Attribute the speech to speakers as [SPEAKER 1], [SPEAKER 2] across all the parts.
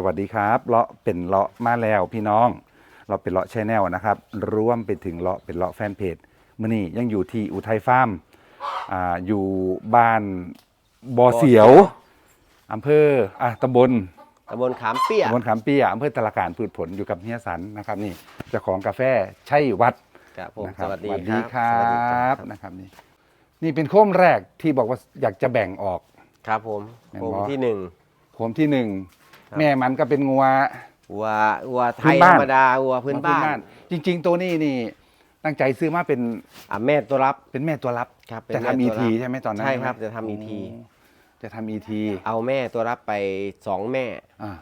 [SPEAKER 1] สวัสดีครับเลาะเป็นเลาะมาแล้วพี่น้องเราเป็นเลาะชแนลนะครับรวมไปถึงเลาะเป็นเลาะแฟนเพจมื่อนี้ยังอยู่ที่อุทัยฟาร์มอ่าอยู่บ้านบอเสียวอำเภออะตำบล
[SPEAKER 2] ตำบลขามเปี้ย
[SPEAKER 1] ตำบลขามเปี้ยอำเภอตะละการพืชผลอยู่กับเฮียสันนะครับนี่เจ้าของกาแฟใช่วัด
[SPEAKER 2] ครับผม
[SPEAKER 1] นะค
[SPEAKER 2] ส
[SPEAKER 1] รับ
[SPEAKER 2] วัสดี
[SPEAKER 1] สวัส
[SPEAKER 2] ค
[SPEAKER 1] ดี
[SPEAKER 2] รับ
[SPEAKER 1] ครั
[SPEAKER 2] สวัสดีครับ
[SPEAKER 1] นะครับนี่นี่เป็นโค้มแรกที่บอกว่าอยากจะแบ่งออก
[SPEAKER 2] ครับผม
[SPEAKER 1] แม่น
[SPEAKER 2] ผม
[SPEAKER 1] บ่
[SPEAKER 2] ที่หนึ่ง
[SPEAKER 1] โค้มที่หนึ่ง
[SPEAKER 2] ครับ
[SPEAKER 1] แม่มันก็เป็นงัว
[SPEAKER 2] วัววัวไท
[SPEAKER 1] พื้
[SPEAKER 2] ย
[SPEAKER 1] นบ้าน
[SPEAKER 2] ธรรมดาวัวพื้นบ้าน
[SPEAKER 1] จริง ๆ ตัวนี้นี่ตั้งใจซื้อมาเป็น
[SPEAKER 2] อะแม่ตัวรับ
[SPEAKER 1] เป็นแม่ตัวรับ
[SPEAKER 2] ครับเป็น
[SPEAKER 1] จะ
[SPEAKER 2] แม่
[SPEAKER 1] ทำอี
[SPEAKER 2] ตัว
[SPEAKER 1] ที
[SPEAKER 2] รับ
[SPEAKER 1] ใช่ไหมตอนนั้น
[SPEAKER 2] ใช่ครับ
[SPEAKER 1] ไหม
[SPEAKER 2] จะทำ ET
[SPEAKER 1] โจะทำอีที
[SPEAKER 2] เอาแม่ตัวรับไปสองแม่
[SPEAKER 1] อ่า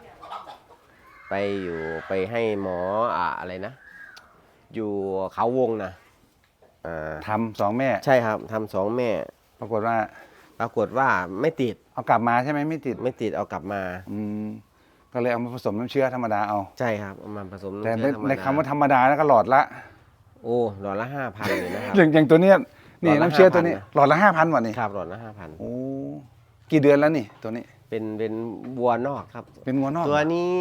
[SPEAKER 2] ไปอยู่ไปให้หมออะอะไรนะ อยู่เขาวงนะอ่า
[SPEAKER 1] ทำสองแม่
[SPEAKER 2] ใช่ครับทำสองแม่
[SPEAKER 1] ปรากฏว่า
[SPEAKER 2] ปรากฏว่าไม่ติด
[SPEAKER 1] เอากลับมาใช่ไหมไม่ติด
[SPEAKER 2] ไม่ติดเอากลับมา
[SPEAKER 1] อืม ก็เลยเอามาผสมน้ำเชื้อธรรมดาเอา
[SPEAKER 2] ใช่ครับเอามาผสม
[SPEAKER 1] แต่ใน
[SPEAKER 2] เชื้อธรรม
[SPEAKER 1] ใน
[SPEAKER 2] ดา
[SPEAKER 1] คำว่าธรรมดานะก็หลอดละ
[SPEAKER 2] โอ้หลอดละห้าพันเลยนะครับ
[SPEAKER 1] อย่างอย่างตัวเนี้ยนี่
[SPEAKER 2] หลอดละ
[SPEAKER 1] น้ำเชื้อตัวนี้
[SPEAKER 2] 5,000นะ
[SPEAKER 1] หลอดละห้าพันวันนี่
[SPEAKER 2] ครับหลอดละห้าพัน
[SPEAKER 1] โอ้กี่เดือนแล้วนี่ตัวนี้
[SPEAKER 2] เป็นเป็นวัวนอกครับ
[SPEAKER 1] เป็นงัวนอก
[SPEAKER 2] ตัวนี้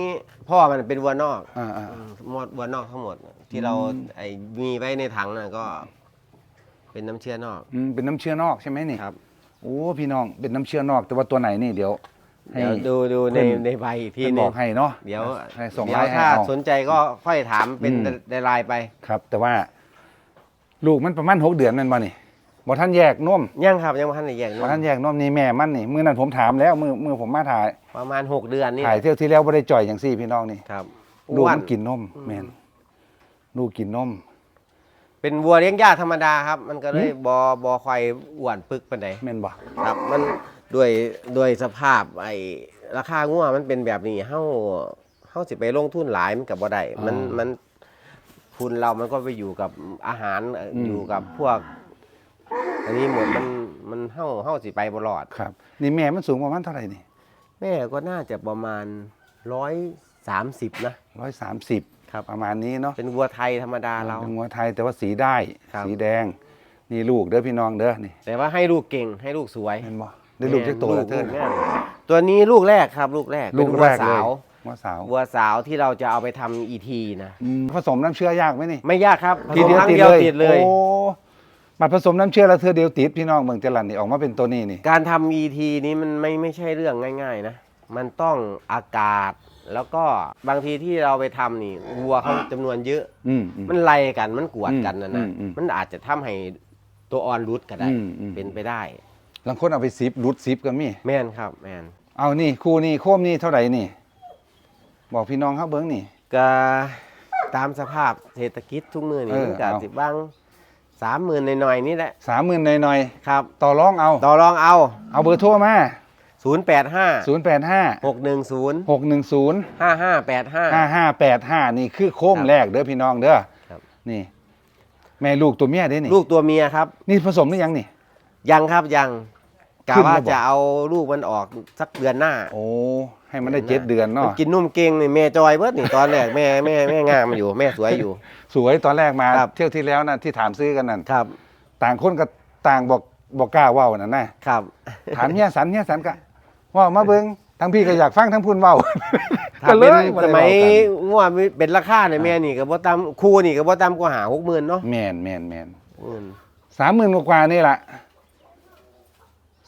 [SPEAKER 2] พ่อมันเป็นวัวนอก
[SPEAKER 1] อ่าอ่า
[SPEAKER 2] อืมมอดวัวนอกทั้งหมด ที่เรา
[SPEAKER 1] อืม
[SPEAKER 2] ไอ้มีไว้ในถังน่ะก็ เป็นน้ำเชื่อนอก
[SPEAKER 1] อืมเป็นน้ำเชื้อนอกใช่ไหมนี่
[SPEAKER 2] ครับ
[SPEAKER 1] โอ้พี่น้องเป็นน้ำเชื้อนอก แต่ว่าตัวไหนนี่เดี๋ยว ให้
[SPEAKER 2] เดี๋ยวดูดูใน
[SPEAKER 1] เพิ่น
[SPEAKER 2] ในใบอีกที
[SPEAKER 1] เพื่อน
[SPEAKER 2] ห
[SPEAKER 1] บ
[SPEAKER 2] นึ
[SPEAKER 1] องกให้เนาะ
[SPEAKER 2] เดี๋ยว
[SPEAKER 1] ให้ส่ง
[SPEAKER 2] เดี๋
[SPEAKER 1] ไล
[SPEAKER 2] ยว
[SPEAKER 1] น์ให้
[SPEAKER 2] ถ้า
[SPEAKER 1] เอา
[SPEAKER 2] สนใจก็ค่อยถามเป็น
[SPEAKER 1] อืม
[SPEAKER 2] ในไลน์ไป
[SPEAKER 1] ครับ แต่ว่า ลูกมันประมาณหกเดือนแมันบ่นี่บ่ท่านแยกนม
[SPEAKER 2] ยังครับยังไม่ทันได้แยก
[SPEAKER 1] บ่ท่านแยกนมนี่แม่มันนี่มื้อนั้นผมถามแล้วมื้อมื้อผมมาถ่าย
[SPEAKER 2] ประมาณ6เดือนนี่
[SPEAKER 1] ถ่ายเที่ยวที่แล้วบ่ได้จ่อยอย่างซี่พี่น้องนี่
[SPEAKER 2] ครับ
[SPEAKER 1] ลูก
[SPEAKER 2] อ้ว
[SPEAKER 1] มันกินนมแม่นลูกกินนม
[SPEAKER 2] เป็นวัวเลี้ยงหญ้าธรรมดาครับ มันก็เลยบอบอควายอ้วนปึกปานใด
[SPEAKER 1] แม่นบ่
[SPEAKER 2] ครับ มัน ด้วยด้วยสภาพไอ้ราคางัวมันเป็นแบบนี้เฮาเฮาสิไปลงทุนหลายมันกับบ่ได้มันมันทุนเรามันก็ไปอยู่กับอาหารเอ่อออยู่กับพวก อันนี้หมดมันมันเฮาเฮาสิไปบ่รอด
[SPEAKER 1] ครับ นี่แม่มันสูงประมาณเท่าไหร่นี่
[SPEAKER 2] แม่ก็น่าจะประมาณ130นะ
[SPEAKER 1] 130
[SPEAKER 2] ครับ
[SPEAKER 1] ประมาณนี้เนาะ
[SPEAKER 2] เป็นวัวไทยธรรมดาเรา
[SPEAKER 1] เป็นงัวไทยแต่ว่าสีได้
[SPEAKER 2] ครับ
[SPEAKER 1] สีแดง นี่ลูกเด้อพี่น้องเด้อนี่
[SPEAKER 2] แต่ว่าให้ลูกเก่งให้ลูกสวย
[SPEAKER 1] เห็นบ่ ได้ลูกจักโตแล้วเทิน
[SPEAKER 2] ลูกแม่ตัวนี้ลูกแรกครับ ลูกแรก
[SPEAKER 1] ลูก
[SPEAKER 2] เป็น
[SPEAKER 1] แร
[SPEAKER 2] วัว
[SPEAKER 1] กเลย
[SPEAKER 2] สาว
[SPEAKER 1] งัวสาว
[SPEAKER 2] วัวสาวที่เราจะเอาไปทำอีทีนะ
[SPEAKER 1] อืมผสมน้ำเชื้อยากไหมนี่
[SPEAKER 2] ไม่ยากครับผ
[SPEAKER 1] ที
[SPEAKER 2] สม
[SPEAKER 1] เดียว
[SPEAKER 2] ครั้ง
[SPEAKER 1] ติด
[SPEAKER 2] เดียว
[SPEAKER 1] เลย
[SPEAKER 2] ติดเลย
[SPEAKER 1] โอ้มาผสมน้ำเชื้อแล้วเธอเดียวติดพี่น้องเมืองจรันนี่ออกมาเป็นตัวนี้นี่
[SPEAKER 2] การทำอีทีนี้มันไม่ไม่ใช่เรื่องง่าย ๆ นะ มันต้องอากาศ แล้วก็บางทีที่เราไปทำนี่วัวเขาจำนวนเยอะ
[SPEAKER 1] อืมอืม
[SPEAKER 2] มันไล่กันมันกวดกันนะ
[SPEAKER 1] อื
[SPEAKER 2] นะ
[SPEAKER 1] มอืม
[SPEAKER 2] มันอาจจะทำให้ตัวอ่อนรุดก็ได้
[SPEAKER 1] อืมอืม
[SPEAKER 2] เป็นไปได้
[SPEAKER 1] บางคนเอาไปซิปรุดซิปก็มี
[SPEAKER 2] แม่นครับ แม่น
[SPEAKER 1] เอานี่คู่นี่โคมนี่เท่าไหร่นี่ บอกพี่น้องครับเบิ้งนี่
[SPEAKER 2] ก็ตามสภาพเศรษฐกิจทุกมือนี่
[SPEAKER 1] เออ
[SPEAKER 2] มันก็
[SPEAKER 1] เอา
[SPEAKER 2] สิบ้างสามหมื่นหน่อยๆนี่แหละ
[SPEAKER 1] สามหมื่นหน่อย
[SPEAKER 2] ครับ
[SPEAKER 1] ๆต่อรองเอา
[SPEAKER 2] ต่อรองเอา
[SPEAKER 1] เอาเบอร์โทรมา
[SPEAKER 2] 0 8 5
[SPEAKER 1] 0 8 5
[SPEAKER 2] 6 1 0
[SPEAKER 1] 6 1 0
[SPEAKER 2] 5 5 8 5
[SPEAKER 1] 5 5 8 5นี่คือโคม
[SPEAKER 2] ครับ
[SPEAKER 1] แรกเด้อพี่น้องเด้อ
[SPEAKER 2] ครับ
[SPEAKER 1] นี่ แม่ลูกตัวเมียเด้นี่
[SPEAKER 2] ลูกตัวเมียครับ
[SPEAKER 1] นี่ผสมหรือยังนี่
[SPEAKER 2] ยังครับยัง กะ
[SPEAKER 1] ขึ้น
[SPEAKER 2] ว่า
[SPEAKER 1] แล้วบอก
[SPEAKER 2] จะเอาลูกมันออกสักเดือนหน้า
[SPEAKER 1] โอ้ให้มันได้เจ็ดเดือน
[SPEAKER 2] มั
[SPEAKER 1] เนาะ
[SPEAKER 2] นกินนุ่มเก่งนี่แม่จอยเบิดนี่ตอนแรกแม่แม่แม่งามอยู่แม่สวยอยู่
[SPEAKER 1] สวยตอนแรกมา
[SPEAKER 2] ครับ
[SPEAKER 1] เที่ยวที่แล้วนะที่ถามซื้อกันนั่น
[SPEAKER 2] ครับ
[SPEAKER 1] ต่างคนก็ต่างบอกบอกกล้าเว้านั่นนะครับ ถามเฮียสันเฮียสันก็เว่ามาเบิ้งทั้งพี่ก็อยากฟังทั้งพูนเว้า
[SPEAKER 2] ถ้าเป็น
[SPEAKER 1] บ่
[SPEAKER 2] ส
[SPEAKER 1] ได้
[SPEAKER 2] มัย
[SPEAKER 1] เว้ากัน
[SPEAKER 2] งัวเป็นราคาเนี่ยแม่นี่ก็บ่ต่ำคู่นี่ก็บ่ต่ำกว่าหาหกหมื่นเนาะ
[SPEAKER 1] แมนแมนแมน
[SPEAKER 2] อืม
[SPEAKER 1] สามหมื่นกว่าๆนี่แหละ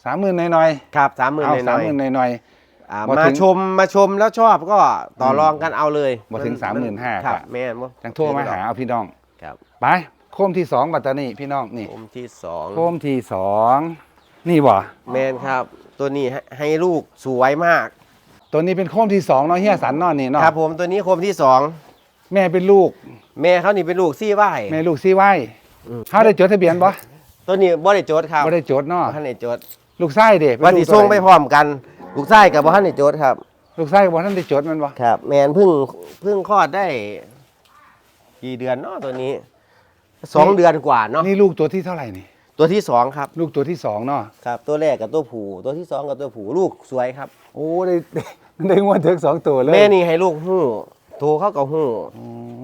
[SPEAKER 1] สามหมื่นหน่อย
[SPEAKER 2] ครับสามห
[SPEAKER 1] ๆ
[SPEAKER 2] มื่น
[SPEAKER 1] เอา
[SPEAKER 2] ห
[SPEAKER 1] สา
[SPEAKER 2] น่
[SPEAKER 1] ม
[SPEAKER 2] อย
[SPEAKER 1] หมื่นหน่อย
[SPEAKER 2] ๆอ่า
[SPEAKER 1] บ่
[SPEAKER 2] มา
[SPEAKER 1] ถึง
[SPEAKER 2] ชมมาชมแล้วชอบก็ต่อรองกันเอาเลย
[SPEAKER 1] บ่ถึง35,000
[SPEAKER 2] ครับ
[SPEAKER 1] ครับ
[SPEAKER 2] แม่นบ่
[SPEAKER 1] ๆจังโทรมาหาเอาพี่น้อง
[SPEAKER 2] ครับ
[SPEAKER 1] ไปโคมที่สองปัตตานีพี่น้องนี่
[SPEAKER 2] ผมที่สอง
[SPEAKER 1] โคมที่สองนี่บ่
[SPEAKER 2] แมนครับ ตัวนี้ให้ให้ลูกสวยมาก
[SPEAKER 1] ตัวนี้เป็นโคมที่สองเนาะเฮียสันเนอนนี่เนาะ
[SPEAKER 2] ครับ ผมตัวนี้โคมที่สอง
[SPEAKER 1] แม่เป็นลูก
[SPEAKER 2] แม่เขานี่เป็นลูกซี่ไหว
[SPEAKER 1] แม่ลูกซีไว้
[SPEAKER 2] อืม
[SPEAKER 1] เฮาได้จดทะเบียนบ่
[SPEAKER 2] ตัวนี้บ่ได้โจทย์ครับ
[SPEAKER 1] บ่ได้จดเนาะ
[SPEAKER 2] บ่ทันได้โจทย์
[SPEAKER 1] ลูกไส้เด้เป็น
[SPEAKER 2] วัน
[SPEAKER 1] ลู
[SPEAKER 2] ที่
[SPEAKER 1] กตัว
[SPEAKER 2] ส่งไป
[SPEAKER 1] ใด
[SPEAKER 2] พร้อมกัน ลูกไส้กับบ่ทันได้โจทย์ครับ
[SPEAKER 1] ลูกไส้บ่ทันได้จดมันบ่
[SPEAKER 2] ครับ แมนเพิ่งเพิ่งคลอดได้ กี่เดือนเนาะตัวนี้สองเดือนกว่าเนาะ
[SPEAKER 1] นี่ลูกตัวที่เท่าไหร่นี่
[SPEAKER 2] ตัวที่สองครับ
[SPEAKER 1] ลูกตัวที่สองเนาะ
[SPEAKER 2] ครับ ตัวแรกกับตัวผู้ตัวที่สองกับตัวผู้ลูกสวยครับ
[SPEAKER 1] โอ้ได้ได้งวดถึงสองตัวเลย
[SPEAKER 2] แม่นี่ให้ลูกหู้โทรเข้ากับหู้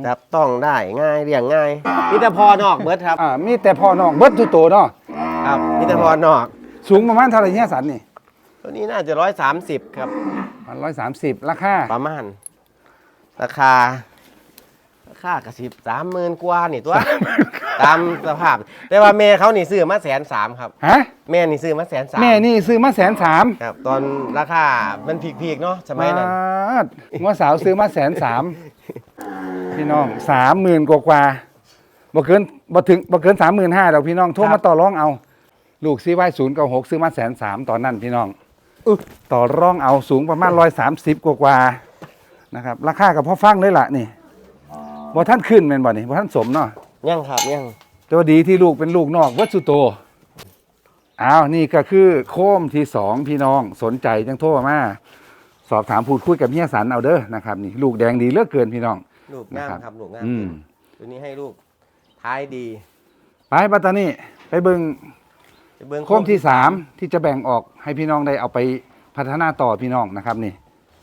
[SPEAKER 2] จับต้องได้ง่ายเรียงง่ายมีแต่พอนอกเบิดครับ
[SPEAKER 1] อ่ามีแต่พ่อน้องเบิดทุกตัวเนาะ
[SPEAKER 2] ครับมีแต่พอนอก
[SPEAKER 1] สูงประมาณเท่าไหร่เฮียสันนี่
[SPEAKER 2] ตัวนี้น่าจะร้อยสามสิบครับ
[SPEAKER 1] มันร้อยสามสิบราคา
[SPEAKER 2] ประมาณ ราคา ราคากระสิบสามหมื่นกว่านี่ตัว ตามสภาพ แต่ว่าแม่เขานี่ซื้อมาแสนสามครับ
[SPEAKER 1] ฮะ
[SPEAKER 2] แม่นี่ซื้อมาแสนสาม
[SPEAKER 1] แม่นี่ซื้อมาแสนสาม
[SPEAKER 2] ครับ ตอนราคา มันพีกๆเนาะสมัยนั้น
[SPEAKER 1] งวสาวซื้อมาแสนสามพี่น้องสามหมื่นกว่ากว่าบ่เกินบ่ถึงบ่เกินสามหมื่นห้าดอกพี่น้องโทรมาต่อรองเอา ลูกซีไว้ศูนย์เก้าหกซื้อมาแสนสามตอนนั้นพี่น้องต่อรองเอาสูงประมาณร้อยสามสิบกว่ากว่านะครับ ราคากับพ่อฟังเลยล่ะนี่บ่ท่านขึ้นแม่นบ่นี่บ่ท่านสมเนาะ
[SPEAKER 2] ยังครับยัง
[SPEAKER 1] แต่ว่าดีที่ลูกเป็นลูกนอกวัดสุโตอ้าวนี่ก็คือโคมที่สองพี่น้องสนใจจังโทรมาสอบถามพูดคุยกับเฮียสันเอาเด้อนะครับนี่ลูกแดงดีเหลือกเกินพี่น้อง
[SPEAKER 2] ลูกงาม
[SPEAKER 1] นะครับ
[SPEAKER 2] ครับลูกงาม
[SPEAKER 1] อืม
[SPEAKER 2] ตัวนี้ให้ลูกท้ายดี
[SPEAKER 1] ไปปัตตานีไปเบิง
[SPEAKER 2] ไป เบิ้ง
[SPEAKER 1] โคมที่สามที่จะแบ่งออกให้พี่น้องได้เอาไปพัฒนาต่อพี่น้องนะครับนี่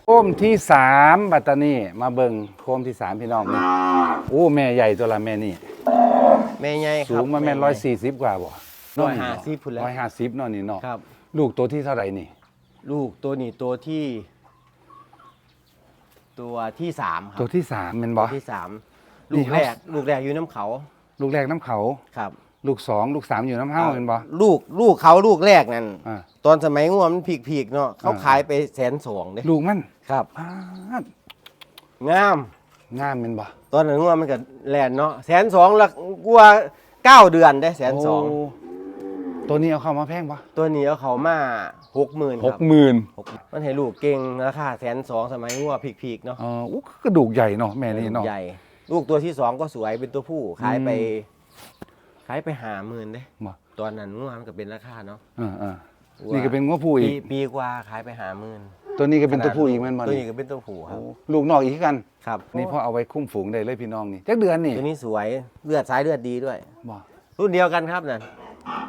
[SPEAKER 1] โคมที่สามปัตตานีมาเบิงโคมที่สามพี่น้องนี่โอ้แม่ใหญ่ตัวละแม่นี่
[SPEAKER 2] แม่ใหญ่ครับ
[SPEAKER 1] สูงมาแม่ร้อยสี่สิบกว่าบ่
[SPEAKER 2] ร้อยห้าสิบพุ่นแล้ว
[SPEAKER 1] ร้อยห้าสิบเนาะนี่เนาะ
[SPEAKER 2] ครับ
[SPEAKER 1] ลูกตัวที่เท่าไหร่นี่
[SPEAKER 2] ลูกตัวนี้ตัวที่ ตัวที่สามครั
[SPEAKER 1] ตัว
[SPEAKER 2] บ
[SPEAKER 1] ที่สามเป็นบ
[SPEAKER 2] ตั
[SPEAKER 1] อ
[SPEAKER 2] วที่สาม
[SPEAKER 1] นี่
[SPEAKER 2] ลูกแรก ลูกแรกอยู่น้ำเขา
[SPEAKER 1] ลูกแรกน้ำเขา
[SPEAKER 2] ครับ
[SPEAKER 1] ลูกสองลูกสามอยู่น้ำเห้าเป็นบอ
[SPEAKER 2] ลูกลูกเขาลูกแรกนั่น
[SPEAKER 1] อ่า
[SPEAKER 2] ตอนสมัยงวมันพีกๆเนาะเขา
[SPEAKER 1] อ่า
[SPEAKER 2] ขายไปแสนสองเด้
[SPEAKER 1] ลูกมัน
[SPEAKER 2] ครับ
[SPEAKER 1] อ้าด
[SPEAKER 2] งาม
[SPEAKER 1] งามเป็นบอ
[SPEAKER 2] ตอนนั้นงวมันก็แลนเนาะแสนสองละกลัวเก้าเดือนได้แสนสอง
[SPEAKER 1] โตัวนี้เอาเข้ามาแพงปะ
[SPEAKER 2] ตัวนี้เอาเขามาหกหมื่น
[SPEAKER 1] ห
[SPEAKER 2] ค
[SPEAKER 1] ก
[SPEAKER 2] รับ
[SPEAKER 1] หมื่น
[SPEAKER 2] หกมันให้ลูกเก่งราคาแสนสองสมัยงวพีกๆเนาะ
[SPEAKER 1] อ๋ออู้กระดูกใหญ่เนาะแม่นี่เนาะ
[SPEAKER 2] ใหญ่ ลูกตัวที่สองก็สวยเป็นตัวผู้ขายไป
[SPEAKER 1] อืม
[SPEAKER 2] ขายไปหาหมื่นเด้
[SPEAKER 1] บ่
[SPEAKER 2] ตอนนั้นงวมันก็เป็นราคาเนาะ
[SPEAKER 1] อ่าอ่านี่ก็เป็นงัวผู้
[SPEAKER 2] ปี
[SPEAKER 1] อีก
[SPEAKER 2] ปีกว่าขายไปหาหมื่น
[SPEAKER 1] ตัวนี้ก็เป็นตัวผู้อีกแมันบอ
[SPEAKER 2] ตัว
[SPEAKER 1] นี่
[SPEAKER 2] นี้ก็เป็นตัวผู้ครับ
[SPEAKER 1] โอ้ลูกนอกอีกคือกัน
[SPEAKER 2] ครับ
[SPEAKER 1] นี่พ่อเอาไว้คุ้มฝูงได้เลยพี่น้องนี่จักเดือนนี่
[SPEAKER 2] ตัวนี้สวยเลือดสายเลือดดีด้วย
[SPEAKER 1] บ่
[SPEAKER 2] รุ่นเดียวกันครับนั่น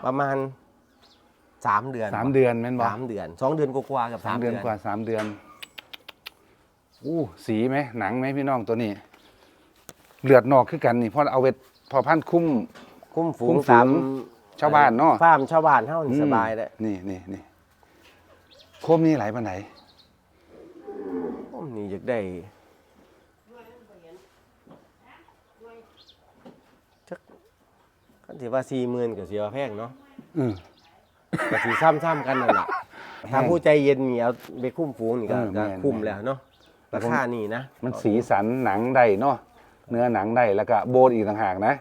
[SPEAKER 2] ประมาณสามเดือน
[SPEAKER 1] สามเดือนแม่นบ่
[SPEAKER 2] สามเดือนสองเดือนกว่าๆกับ
[SPEAKER 1] สา
[SPEAKER 2] สามม
[SPEAKER 1] เดื
[SPEAKER 2] เดื
[SPEAKER 1] อ
[SPEAKER 2] อนน
[SPEAKER 1] กว่าสามเดือนอู้สีไหมหนังไหมพี่น้องตัวนี้ เลือดนอกคือกันนี่เพราะเอาไว้พอพันธุ์คุ้ม
[SPEAKER 2] คุ้มฝู
[SPEAKER 1] คุ้
[SPEAKER 2] ง
[SPEAKER 1] มฝูง
[SPEAKER 2] ตาม
[SPEAKER 1] ชาวบ้านเนาะ
[SPEAKER 2] ฟาร์มชาวบ้านเท่านี่
[SPEAKER 1] อืม
[SPEAKER 2] สบายเลย
[SPEAKER 1] นี่นี่นี่โคมนี่ไหลปานไหน
[SPEAKER 2] ผมนี่อยากได้จักกันถือว่าสี่หมื่นกับเสียแพงเนาะ
[SPEAKER 1] อืม
[SPEAKER 2] ก็สีซ้ำๆกันนั่นแหละถ้าผู้ใจเย็นนี่เอาไปคุ้มฝูงนี่ก็
[SPEAKER 1] เออแม่
[SPEAKER 2] ก็
[SPEAKER 1] น
[SPEAKER 2] คุ้มแล้วเนาะราคานี่นะ
[SPEAKER 1] มันสีสันหนังได้เนาะเนื้อหนังได้แล้วก็โบนอีกต่างหากนะ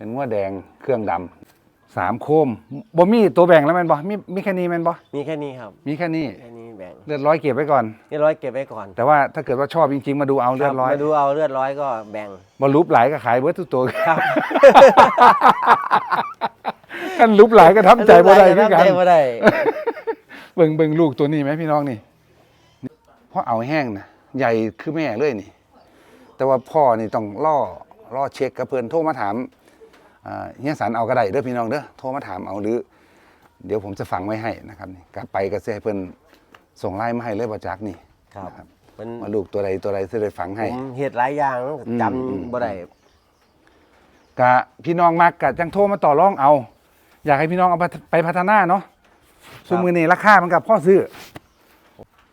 [SPEAKER 1] เป็นงัวแดงเครื่องดำสามโคมบ่มีตัวแบ่งแล้วแมันบ่มีมีแค่นี้แมันบ่
[SPEAKER 2] มีแค่นี้ครับ
[SPEAKER 1] มีแค่นี้
[SPEAKER 2] แค่นี้แบ่ง
[SPEAKER 1] เลือดร้อยเก็บไว้ก่อน
[SPEAKER 2] เลือดร้อยเก็บไว้ก่อน
[SPEAKER 1] แต่ว่าถ้าเกิดว่าชอบจริงๆมาดูเอาเลือดร้อย
[SPEAKER 2] มาดูเอาเลือดร้อยก็แบ่ง
[SPEAKER 1] บอลลุบหลายก็ขายเบิร์ทุกตัว
[SPEAKER 2] ครับ
[SPEAKER 1] กันลุบหลายก็ทับใจบ่ได้คือกัน
[SPEAKER 2] ใจบ่ได้
[SPEAKER 1] เบิ่งเบิ่งลูกตัวนี้ไหมพี่น้องนี่พ่อเอาแห้งนะใหญ่คือแม่เลยนี่ แต่ว่าพ่อนี่ต้องล่อล่อเช็คกับเพื่อนโทรมาถามอ่า เฮียสันเอาก็ได้เด้อพี่น้องเด้อโทรมาถามเอาหรือ เดี๋ยวผมจะฝังไว้ให้นะครับนี่กลับไปก็จะให้เพื่อนส่งไลน์มาให้เลยบ่จักนี่
[SPEAKER 2] ครับ
[SPEAKER 1] นะครับ
[SPEAKER 2] มัน
[SPEAKER 1] ว่าลูกตัวใดตัวใดจะได้ฝัง
[SPEAKER 2] ผ
[SPEAKER 1] ให้
[SPEAKER 2] มเฮ็ดหลายอย่าง
[SPEAKER 1] อืม
[SPEAKER 2] จ
[SPEAKER 1] อืมำ
[SPEAKER 2] บ่ได้
[SPEAKER 1] กะพี่น้องมากกะจังโทรมาต่อรองเอา อยากให้พี่น้องเอาไปไปพัฒนาเนาะซุมือนี่ราคามันกับพ่อซื้อ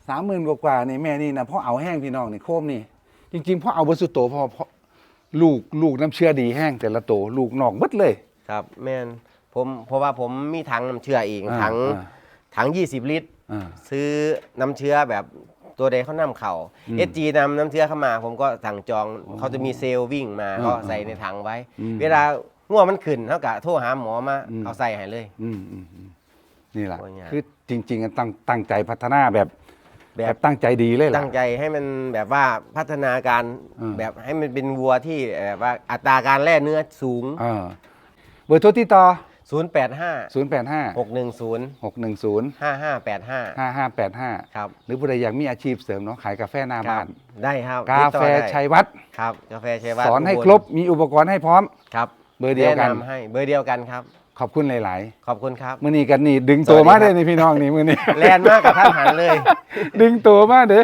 [SPEAKER 1] สามหมื่นกว่าๆนี่แม่นี่นะพ่อเอาแห้งพี่น้องนี่โคมนี่ จริงๆพ่อเอาเบอร์สุดโตพ่อพ่อ ลูกลูกน้ำเชื่อดีแห้งแต่ละโตลูกนอกเบิดเลย
[SPEAKER 2] ครับแม่นผมเพราะว่าผมมีถังน้ำเชื่อเอง
[SPEAKER 1] อ่า
[SPEAKER 2] ถัง
[SPEAKER 1] อ่า
[SPEAKER 2] ถัง 20 ลิตร
[SPEAKER 1] อ่า
[SPEAKER 2] ซื้อน้ำเชื้อแบบตัวใดเขานำเข่า
[SPEAKER 1] อืม
[SPEAKER 2] เอจีนำน้ำเชื้อเข้ามา ผมก็สั่งจองเขาจะมีเซลล์วิ่งมา
[SPEAKER 1] อ่า
[SPEAKER 2] ก็ใส่ในถังไว้
[SPEAKER 1] อืม
[SPEAKER 2] เวลาง่วงมันขึ้นเท่ากับโทรหาหมอมา
[SPEAKER 1] อืม
[SPEAKER 2] เอาใส่ให้เลย
[SPEAKER 1] อืมอืมอืมนี่แหละ
[SPEAKER 2] ว่าไง
[SPEAKER 1] คือจริง ๆอะตั้งตั้งใจพัฒนาแบบ
[SPEAKER 2] แบ
[SPEAKER 1] แบบบตั้งใจดีเลยล่ะ
[SPEAKER 2] ตั้งใจให้มันแบบว่าพัฒนาการ
[SPEAKER 1] อืม
[SPEAKER 2] แบบให้มันเป็นวัวที่แบบว่าอัตราการแล่เนื้อสูง
[SPEAKER 1] อ่าเบอร์โทรติดต่อ
[SPEAKER 2] 085
[SPEAKER 1] 0 8 5
[SPEAKER 2] 610
[SPEAKER 1] 6 1 0
[SPEAKER 2] 5585
[SPEAKER 1] 5 5 8 5
[SPEAKER 2] ครับ
[SPEAKER 1] หรือผู้ใดอยากมีอาชีพเสริมเนาะขายกาแฟหน้า
[SPEAKER 2] ครั
[SPEAKER 1] บ้า
[SPEAKER 2] บ
[SPEAKER 1] น
[SPEAKER 2] ได้ครับ
[SPEAKER 1] กา
[SPEAKER 2] ติดต่
[SPEAKER 1] แฟ
[SPEAKER 2] อได้
[SPEAKER 1] ชัยวัฒน์
[SPEAKER 2] ครับกาแฟชัยวัฒน์
[SPEAKER 1] สอนให้
[SPEAKER 2] บล
[SPEAKER 1] ครบมีอุปกรณ์ให้พร้อม
[SPEAKER 2] ครับ
[SPEAKER 1] เบอร์เดียวกัน
[SPEAKER 2] แะำให้เบอร์เดียวกันครับ
[SPEAKER 1] ขอบคุณหลาย
[SPEAKER 2] ขอบคุณครับ
[SPEAKER 1] ๆมือนี้กันนี่ดึงตัว
[SPEAKER 2] สวั
[SPEAKER 1] มา
[SPEAKER 2] สดีครับ
[SPEAKER 1] ได้ในพี่น้องนี่มือนี้
[SPEAKER 2] แลนมากกับท่านหันเลย
[SPEAKER 1] ดึงตัวมาเด้อ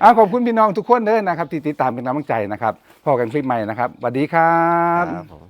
[SPEAKER 1] เอาขอบคุณพี่น้องทุกคนเด้อนะครับที่ติดตามเป็นกำลังใจนะครับพอกันคลิปใหม่นะครับสวัสดีครับ
[SPEAKER 2] ครับผม